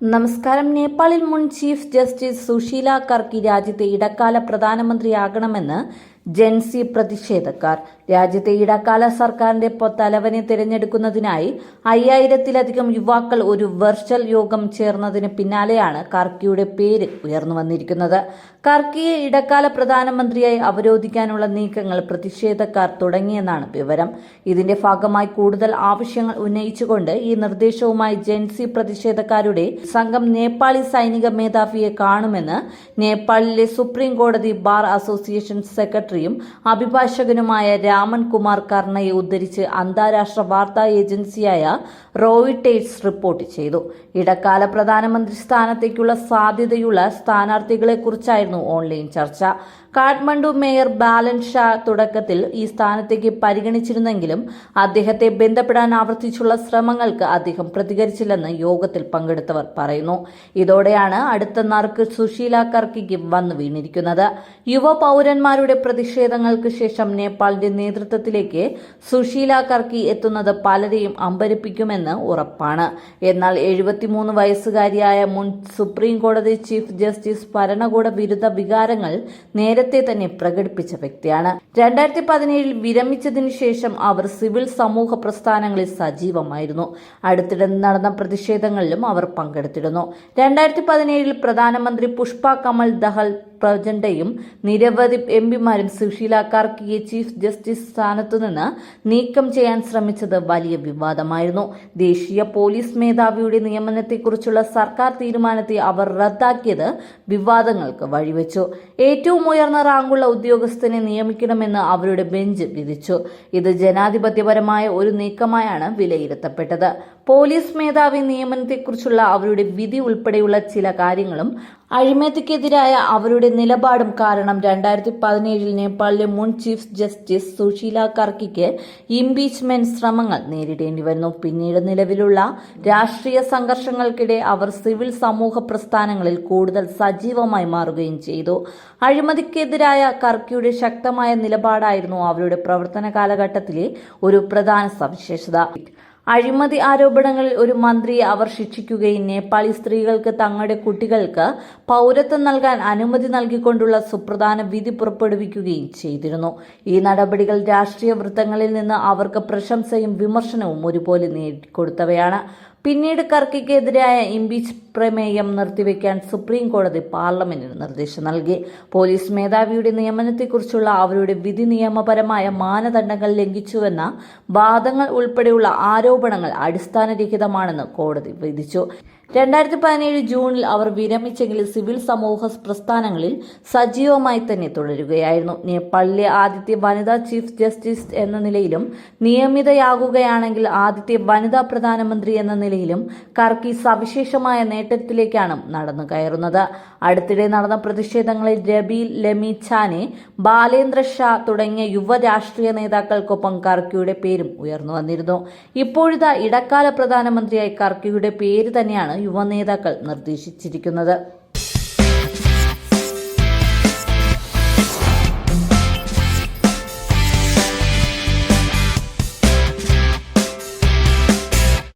നമസ്കാരം. നേപ്പാളിൽ മുൻ ചീഫ് ജസ്റ്റിസ് സുശീല കർക്കി രാജ്യത്തെ ഇടക്കാല പ്രധാനമന്ത്രിയാകണമെന്ന് ജെൻസി പ്രതിഷേധക്കാർ. രാജ്യത്തെ ഇടക്കാല സർക്കാരിന്റെ തലവനെ തിരഞ്ഞെടുക്കുന്നതിനായി അയ്യായിരത്തിലധികം യുവാക്കൾ ഒരു വെർച്വൽ യോഗം ചേർന്നതിന് പിന്നാലെയാണ് കർക്കിയുടെ പേര് ഉയർന്നു വന്നിരിക്കുന്നത്. കർക്കിയെ ഇടക്കാല പ്രധാനമന്ത്രിയായി അവരോധിക്കാനുള്ള നീക്കങ്ങൾ പ്രതിഷേധക്കാർ തുടങ്ങിയെന്നാണ് വിവരം. ഇതിന്റെ ഭാഗമായി കൂടുതൽ ആവശ്യങ്ങൾ ഉന്നയിച്ചുകൊണ്ട് ഈ നിർദ്ദേശവുമായി ജൻസി പ്രതിഷേധക്കാരുടെ സംഘം നേപ്പാളി സൈനിക മേധാവിയെ കാണുമെന്ന് നേപ്പാളിലെ സുപ്രീം കോടതി ബാർ അസോസിയേഷൻ സെക്രട്ടറിയും അഭിഭാഷകനുമായ രാമൻ കുമാർ കർണയെ ഉദ്ധരിച്ച് അന്താരാഷ്ട്ര വാർത്താ ഏജൻസിയായ റോയിട്ടേഴ്സ് റിപ്പോർട്ട് ചെയ്തു. ഇടക്കാല പ്രധാനമന്ത്രി സ്ഥാനത്തേക്കുള്ള സാധ്യതയുള്ള സ്ഥാനാർത്ഥികളെക്കുറിച്ചായിരുന്നു ഓൺലൈൻ ചർച്ച. കാഠ്മണ്ഡു മേയർ ബാലൻ ഷാ തുടക്കത്തിൽ ഈ സ്ഥാനത്തേക്ക് പരിഗണിച്ചിരുന്നെങ്കിലും അദ്ദേഹത്തെ ബന്ധപ്പെടാൻ ആവർത്തിച്ചുള്ള ശ്രമങ്ങൾക്ക് അദ്ദേഹം പ്രതികരിച്ചില്ലെന്ന് യോഗത്തിൽ പങ്കെടുത്തവർ പറയുന്നു. ഇതോടെയാണ് അടുത്ത നറുക്ക് സുശീല കർക്കിക്ക് വന്നു വീണിരിക്കുന്നത്. യുവ പൗരന്മാരുടെ പ്രതിഷേധങ്ങൾക്ക് ശേഷം നേപ്പാളിന്റെ നേതൃത്വത്തിലേക്ക് സുശീല കർക്കി എത്തുന്നത് പലരെയും അമ്പരിപ്പിക്കുമെന്ന് ഉറപ്പാണ്. എന്നാൽ എഴുപത്തിമൂന്ന് വയസ്സുകാരിയായ മുൻ സുപ്രീം കോടതി ചീഫ് ജസ്റ്റിസ് ഭരണകൂട വിരുദ്ധ വികാരങ്ങൾ നേരത്തെ തന്നെ പ്രകടിപ്പിച്ച വ്യക്തിയാണ്. രണ്ടായിരത്തി പതിനേഴിൽ വിരമിച്ചതിനു ശേഷം അവർ സിവിൽ സമൂഹ പ്രസ്ഥാനങ്ങളിൽ സജീവമായിരുന്നു. അടുത്തിടെ നടന്ന പ്രതിഷേധങ്ങളിലും അവർ പങ്കെടുത്തിരുന്നു. രണ്ടായിരത്തി പതിനേഴിൽ പ്രധാനമന്ത്രി പുഷ്പ കമൽ ദഹൽ പ്രചണ്ഡയും നിരവധി എം പിമാരും സുശീല കാർക്കിയെ ചീഫ് ജസ്റ്റിസ് സ്ഥാനത്തു നിന്ന് നീക്കം ചെയ്യാൻ ശ്രമിച്ചത് വലിയ വിവാദമായിരുന്നു. ദേശീയ പോലീസ് മേധാവിയുടെ നിയമനത്തെക്കുറിച്ചുള്ള സർക്കാർ തീരുമാനത്തെ അവർ റദ്ദാക്കിയത് വിവാദങ്ങൾക്ക് വഴിവെച്ചു. ഏറ്റവും ഉയർന്ന റാങ്കുള്ള ഉദ്യോഗസ്ഥനെ നിയമിക്കണമെന്ന് അവരുടെ ബെഞ്ച് വിധിച്ചു. ഇത് ജനാധിപത്യപരമായ ഒരു നീക്കമായാണ് വിലയിരുത്തപ്പെട്ടത്. പോലീസ് മേധാവി നിയമനത്തെക്കുറിച്ചുള്ള അവരുടെ വിധി ഉൾപ്പെടെയുള്ള ചില കാര്യങ്ങളും അഴിമതിക്കെതിരായ അവരുടെ നിലപാടും കാരണം രണ്ടായിരത്തി പതിനേഴിൽ നേപ്പാളിലെ മുൻ ചീഫ് ജസ്റ്റിസ് സുശീല കർക്കിക്ക് ഇംപീച്ച്മെന്റ് ശ്രമങ്ങൾ നേരിടേണ്ടി വന്നു. പിന്നീട് നിലവിലുള്ള രാഷ്ട്രീയ സംഘർഷങ്ങൾക്കിടെ അവർ സിവിൽ സമൂഹ പ്രസ്ഥാനങ്ങളിൽ കൂടുതൽ സജീവമായി മാറുകയും ചെയ്തു. അഴിമതിക്കെതിരായ കർക്കിയുടെ ശക്തമായ നിലപാടായിരുന്നു അവരുടെ പ്രവർത്തന കാലഘട്ടത്തിലെ ഒരു പ്രധാന സവിശേഷത. അഴിമതി ആരോപണങ്ങളിൽ ഒരു മന്ത്രിയെ അവർ ശിക്ഷിക്കുകയും നേപ്പാളി സ്ത്രീകൾക്ക് തങ്ങളുടെ കുട്ടികൾക്ക് പൗരത്വം നൽകാൻ അനുമതി നൽകിക്കൊണ്ടുള്ള സുപ്രധാന വിധി പുറപ്പെടുവിക്കുകയും ചെയ്തിരുന്നു. ഈ നടപടികൾ രാഷ്ട്രീയ വൃത്തങ്ങളിൽ നിന്ന് അവർക്ക് പ്രശംസയും വിമർശനവും ഒരുപോലെ നേടിക്കൊടുത്തവയാണ്. പിന്നീട് കർക്കിക്കെതിരായ ഇംപീച്ച് പ്രമേയം നിർത്തിവെക്കാൻ സുപ്രീം കോടതി പാർലമെന്റിന് നിർദ്ദേശം നൽകി. പോലീസ് മേധാവിയുടെ നിയമനത്തെക്കുറിച്ചുള്ള അവരുടെ വിധി നിയമപരമായ മാനദണ്ഡങ്ങൾ ലംഘിച്ചുവെന്ന വാദങ്ങൾ ഉൾപ്പെടെയുള്ള ആരോപണങ്ങൾ അടിസ്ഥാനരഹിതമാണെന്ന് കോടതി വിധിച്ചു. രണ്ടായിരത്തി പതിനേഴ് ജൂണിൽ അവർ വിരമിച്ചെങ്കിലും സിവിൽ സമൂഹ പ്രസ്ഥാനങ്ങളിൽ സജീവമായി തന്നെ തുടരുകയായിരുന്നു. നേപ്പാളിലെ ആദ്യത്തെ വനിതാ ചീഫ് ജസ്റ്റിസ് എന്ന നിലയിലും നിയമിതയാകുകയാണെങ്കിൽ ആദ്യത്തെ വനിതാ പ്രധാനമന്ത്രി എന്ന നിലയിലും കർക്കി സവിശേഷമായ നേട്ടത്തിലേക്കാണ് നടന്നു കയറുന്നത്. അടുത്തിടെ നടന്ന പ്രതിഷേധങ്ങളിൽ രബി ലമി ഛാനെ ബാലേന്ദ്ര ഷാ തുടങ്ങിയ യുവ രാഷ്ട്രീയ നേതാക്കൾക്കൊപ്പം കർക്കിയുടെ പേരും ഉയർന്നു വന്നിരുന്നു. ഇപ്പോഴത്തെ ഇടക്കാല പ്രധാനമന്ത്രിയായി കർക്കിയുടെ പേര് തന്നെയാണ് യുവ നേതാക്കൾ നിർദ്ദേശിച്ചിരിക്കുന്നത്.